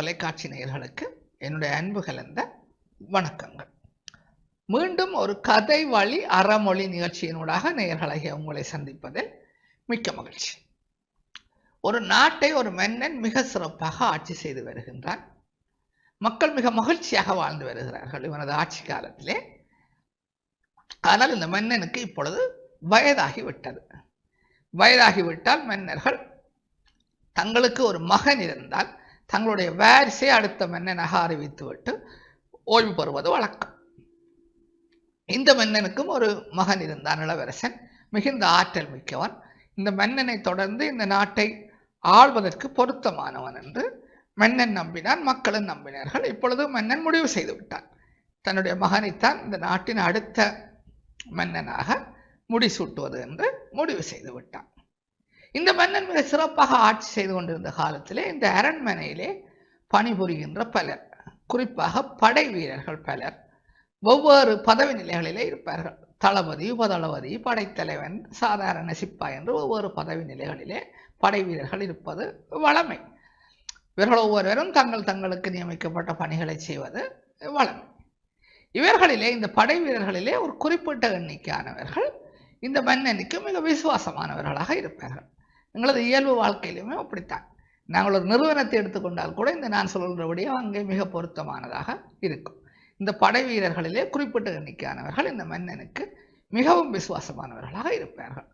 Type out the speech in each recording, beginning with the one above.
தொலைக்காட்சி நேயர்களுக்கு என்னுடைய அன்பு கலந்த வணக்கங்கள். மீண்டும் ஒரு கதை வழி அறமொழி நிகழ்ச்சியினூடாக நேயர்களாகிய உங்களை சந்திப்பதில் மிக்க மகிழ்ச்சி. ஒரு நாட்டை ஒரு மன்னன் மிக சிறப்பாக ஆட்சி செய்து வருகின்றான். மக்கள் மிக மகிழ்ச்சியாக வாழ்ந்து வருகிறார்கள் இவனது ஆட்சி காலத்திலே. ஆனால் இந்த மன்னனுக்கு இப்பொழுது வயதாகி விட்டது. வயதாகிவிட்டால் மன்னர்கள் தங்களுக்கு ஒரு மகன் இருந்தால் தங்களுடைய வாரிசை அடுத்த மன்னனாக அறிவித்துவிட்டு ஓய்வு பெறுவது வழக்கம். இந்த மன்னனுக்கும் ஒரு மகன் இருந்தான் இளவரசன். மிகுந்த ஆற்றல் மிக்கவன். இந்த மன்னனை தொடர்ந்து இந்த நாட்டை ஆள்வதற்கு பொருத்தமானவன் என்று மன்னன் நம்பினான் மக்களும் நம்பினார்கள். இப்பொழுது மன்னன் முடிவு செய்து விட்டான். தன்னுடைய மகனைத்தான் இந்த நாட்டின் அடுத்த மன்னனாக முடிசூட்டுவது என்று முடிவு செய்து விட்டான். இந்த மன்னன் மிக சிறப்பாக ஆட்சி செய்து கொண்டிருந்த காலத்திலே இந்த அரண்மனையிலே பணிபுரிகின்ற பலர் குறிப்பாக படை வீரர்கள் பலர் ஒவ்வொரு பதவி நிலைகளிலே இருப்பார்கள். தளபதி உபதளபதி படைத்தலைவன் சாதாரண சிப்பாய் என்று ஒவ்வொரு பதவி நிலைகளிலே படை வீரர்கள் இருப்பது வளமை. இவர்கள் ஒவ்வொருவரும் தங்கள் தங்களுக்கு நியமிக்கப்பட்ட பணிகளை செய்வது வளமை. இவர்களிலே இந்த படை வீரர்களிலே ஒரு குறிப்பிட்ட எண்ணிக்கையானவர்கள் இந்த மன்னனுக்கு மிக விசுவாசமானவர்களாக இருப்பார்கள். எங்களது இயல்பு வாழ்க்கையிலுமே அப்படித்தான். நாங்கள் ஒரு நிறுவனத்தை எடுத்துக்கொண்டால் கூட இந்த நான் சொல்கிறபடியே அங்கே மிக பொருத்தமானதாக இருக்கும். இந்த படை வீரர்களிலே குறிப்பிட்ட எண்ணிக்கையானவர்கள் இந்த மன்னனுக்கு மிகவும் விசுவாசமானவர்களாக இருப்பார்கள்.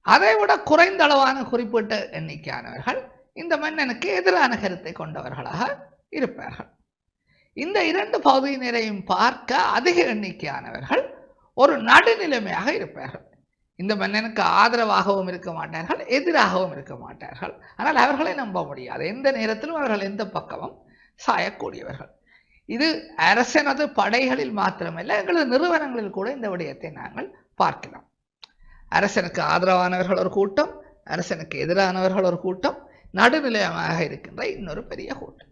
அதை விட குறைந்த அளவான குறிப்பிட்ட எண்ணிக்கையானவர்கள் இந்த மன்னனுக்கு எதிரான கருத்தை கொண்டவர்களாக இருப்பார்கள். இந்த இரண்டு பகுதியினரையும் பார்க்க அதிக எண்ணிக்கையானவர்கள் ஒரு நடுநிலைமையாக இருப்பார்கள். இந்த மன்னனுக்கு ஆதரவாகவும் இருக்க மாட்டார்கள் எதிராகவும் இருக்க மாட்டார்கள். ஆனால் அவர்களை நம்ப முடியாது. எந்த நேரத்திலும் அவர்கள் எந்த பக்கமும் சாயக்கூடியவர்கள். இது அரசனது படைகளில் மாத்திரமல்ல எங்களது நிறுவனங்களில் கூட இந்த விடயத்தை நாங்கள் பார்க்கலாம் அரசனுக்கு ஆதரவானவர்கள் ஒரு கூட்டம் அரசனுக்கு எதிரானவர்கள் ஒரு கூட்டம் நடுநிலையமாக இருக்கின்ற இன்னொரு பெரிய கூட்டம்.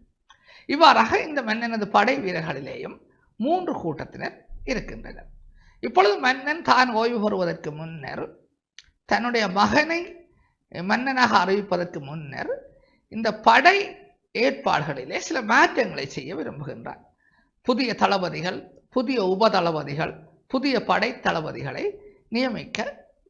இவ்வாறாக இந்த மன்னனது படை வீரர்களிலேயும் மூன்று கூட்டத்தினர் இருக்கின்றனர். இப்பொழுது மன்னன் தான் ஓய்வு பெறுவதற்கு முன்னர் தன்னுடைய மகனை மன்னனாக அறிவிப்பதற்கு முன்னர் இந்த படை ஏற்பாடுகளிலே சில மாற்றங்களை செய்ய விரும்புகின்றார் புதிய தளபதிகள் புதிய உபதளபதிகள் புதிய படை தளபதிகளை நியமிக்க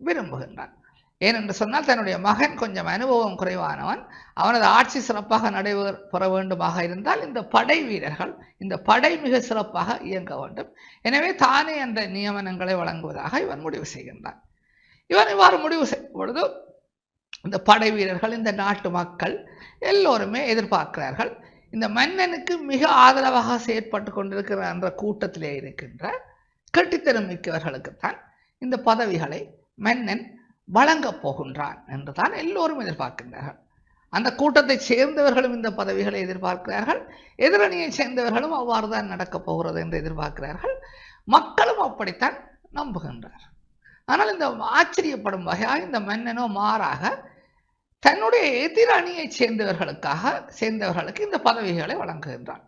விரும்புகின்றான். ஏனென்று சொன்னால் தன்னுடைய மகன் கொஞ்சம் அனுபவம் குறைவானவன். அவனது ஆட்சி சிறப்பாக நடைபெற வேண்டுமாக இருந்தால் இந்த படை வீரர்கள் இந்த படை மிக சிறப்பாக இயங்க வேண்டும். எனவே தானே அந்த நியமனங்களை வழங்குவதாக இவன் முடிவு செய்கின்றான். இவன் இவ்வாறு முடிவு செய்யும் பொழுது இந்த படை வீரர்கள் இந்த நாட்டு மக்கள் எல்லோருமே எதிர்பார்க்கிறார்கள் இந்த மன்னனுக்கு மிக ஆதரவாக செயற்பட்டு கொண்டிருக்கிற என்ற கூட்டத்திலே இருக்கின்ற கெட்டித்தனம் மிக்கவர்களுக்குத்தான் இந்த பதவிகளை மன்னன் வழங்கப் போகின்றான் என்றுதான் எல்லோரும் எதிர்பார்க்கின்றார்கள். அந்த கூட்டத்தை சேர்ந்தவர்களும் இந்த பதவிகளை எதிர்பார்க்கிறார்கள். எதிரணியை சேர்ந்தவர்களும் அவ்வாறு தான் நடக்கப் போகிறது என்று எதிர்பார்க்கிறார்கள். மக்களும் அப்படித்தான் நம்புகின்றார். ஆனால் இந்த ஆச்சரியப்படும் வகையாக இந்த மன்னனோ மாறாக தன்னுடைய எதிரணியை சேர்ந்தவர்களுக்காக சேர்ந்தவர்களுக்கு இந்த பதவிகளை வழங்குகின்றான்.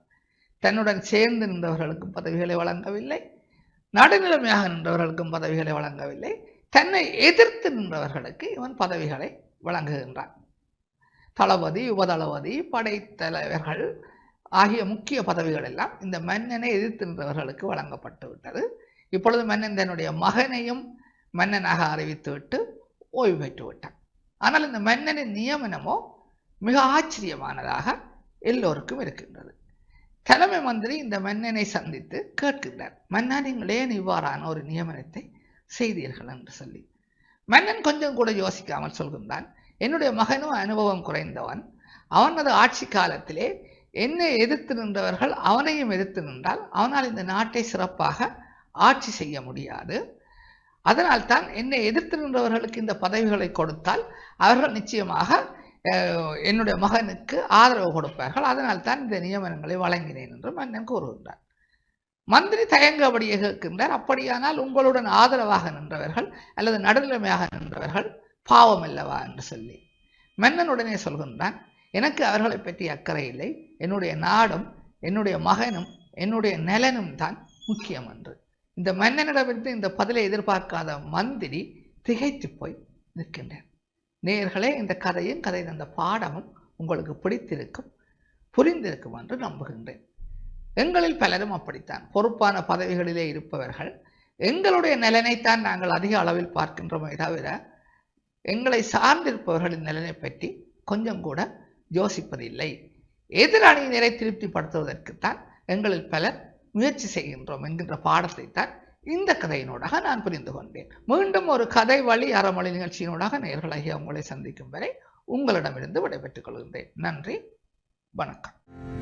தன்னுடன் சேர்ந்து நின்றவர்களுக்கும் பதவிகளை வழங்கவில்லை. நடுநிலைமையாக நின்றவர்களுக்கும் பதவிகளை வழங்கவில்லை. தன்னை எதிர்த்து நின்றவர்களுக்கு இவன் பதவிகளை வழங்குகின்றான். தளபதி உபதளபதி படைத்தலைவர்கள் ஆகிய முக்கிய பதவிகள் எல்லாம் இந்த மன்னனை எதிர்த்து நின்றவர்களுக்கு வழங்கப்பட்டு விட்டது. இப்பொழுது மன்னன் தன்னுடைய மகனையும் மன்னனாக அறிவித்துவிட்டு ஓய்வு பெற்று விட்டான். ஆனால் இந்த மன்னனின் நியமனமோ மிக ஆச்சரியமானதாக எல்லோருக்கும் இருக்கின்றது. தலைமை மந்திரி இந்த மன்னனை சந்தித்து கேட்கின்றார் மன்னா நீங்கள் ஏன் இவ்வாறான ஒரு நியமனத்தை செய்தீர்கள் என்று சொல்லி. மன்னன் கொஞ்சம் கூட யோசிக்காமல் சொல்கின்றான் என்னுடைய மகனும் அனுபவம் குறைந்தவன். அவனது ஆட்சி காலத்திலே என்னை எதிர்த்து நின்றவர்கள் அவனையும் எதிர்த்து நின்றால் அவனால் இந்த நாட்டை சிறப்பாக ஆட்சி செய்ய முடியாது. அதனால் தான் என்னை எதிர்த்து நின்றவர்களுக்கு இந்த பதவிகளை கொடுத்தால் அவர்கள் நிச்சயமாக என்னுடைய மகனுக்கு ஆதரவு கொடுப்பார்கள். அதனால் தான் இந்த நியமனங்களை வழங்கினேன் என்று மன்னன் கூறுகின்றார் மந்திரி தயங்கபடியே இருக்கின்றார் அப்படியானால் உங்களுடன் ஆதரவாக நின்றவர்கள் அல்லது நடுநிலைமையாக நின்றவர்கள் பாவம் அல்லவா என்று சொல்லி. மன்னனுடனே சொல்கின்றான் எனக்கு அவர்களை பற்றி அக்கறை இல்லை. என்னுடைய நாடும் என்னுடைய மகனும் என்னுடைய நலனும் தான் முக்கியம் என்று. இந்த மன்னனிடமிருந்து இந்த பதிலை எதிர்பார்க்காத மந்திரி திகைத்து போய் நிற்கின்றார் நேர்களே இந்த கதையும் கதை தந்த பாடமும் உங்களுக்கு பிடித்திருக்கும் புரிந்திருக்கும் என்று நம்புகின்றேன். எங்களில் பலரும் அப்படித்தான். பொறுப்பான பதவிகளிலே இருப்பவர்கள். எங்களுடைய நலனைத்தான் நாங்கள் அதிக அளவில் பார்க்கின்றோமே தவிர எங்களை சார்ந்திருப்பவர்களின் நலனை பற்றி கொஞ்சம் கூட யோசிப்பதில்லை. எதிரணியினரை திருப்திப்படுத்துவதற்குத்தான் எங்களில் பலர் முயற்சி செய்கின்றோம் என்கின்ற பாடத்தை தான் இந்த கதையினூடாக நான் புரிந்து கொண்டேன். மீண்டும் ஒரு கதை வழி அறமொழி நிகழ்ச்சியினூடாக நேர்களாகிய உங்களை சந்திக்கும் வரை உங்களிடமிருந்து விடைபெற்றுக் கொள்கின்றேன். நன்றி. வணக்கம்.